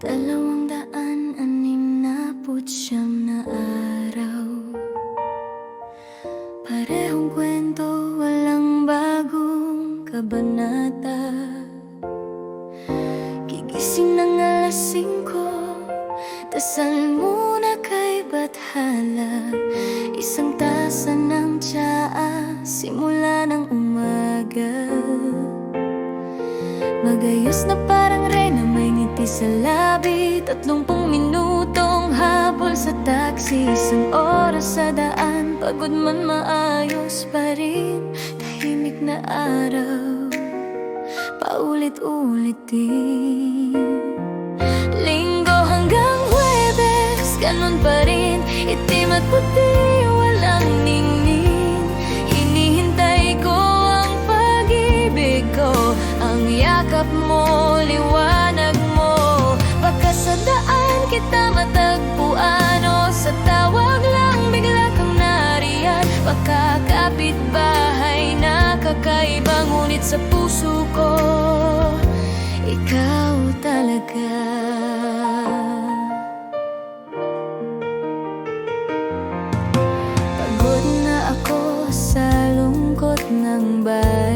Dalawang daan, anim na putsyam na araw. Parehong kwento, walang bagong kabanata. Gigising ng alas singko Dasal muna kay Bathala. Isang tasa ng tsaa Simula ng umaga. Magayos na parang reyna May ngiti sa labi Tatlumpung minutong habol sa taxi. Isang oras sa daan Pagod man maayos pa rin. Tahimik na araw Paulit-ulit din. Linggo hanggang Huwebes Ganon pa rin. Itim at puti Walang ningning Hinihintay ko ang pag-ibig ko. Ang yakap mo kita matagpuan O sa tawag lang Bigla kang nariyan. Baka kapitbahay na kakaiba Ngunit sa puso ko Ikaw talaga. Pagod na ako sa lungkot ng bayan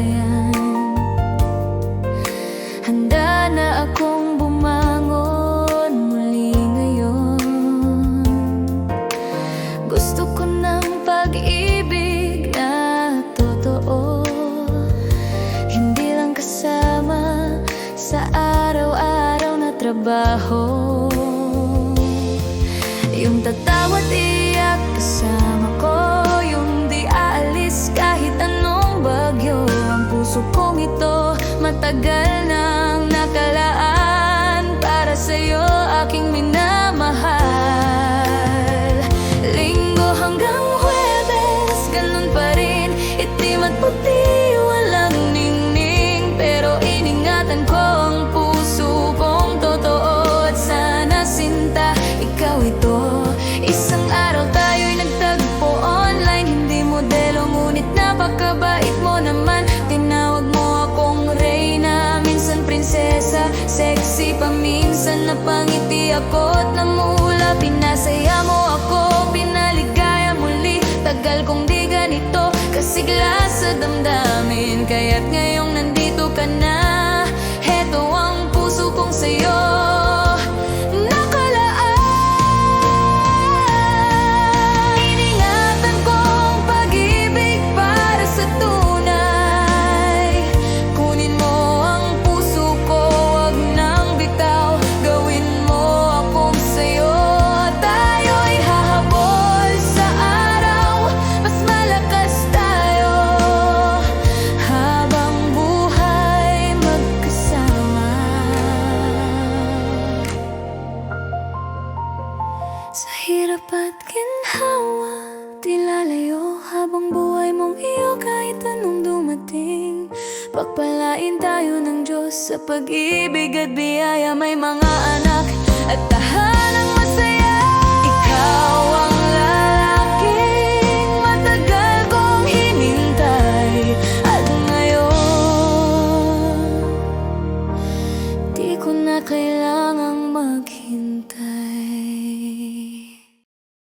trabaho. Yung tatawa't iyak kasama ko Yung di aalis kahit anong bagyo. Ang puso kong ito matagal napangiti ako at namula Pinasaya mo ako, pinaligaya muli. Tagal kong di ganito, kasigla sa damdamin. Kaya't ngayong ginhawa Tila layo habang buhay mong iyo Kahit anong dumating. Pagpalain tayo ng Diyos Sa pag-ibig at biyaya. May mga anak at tahanan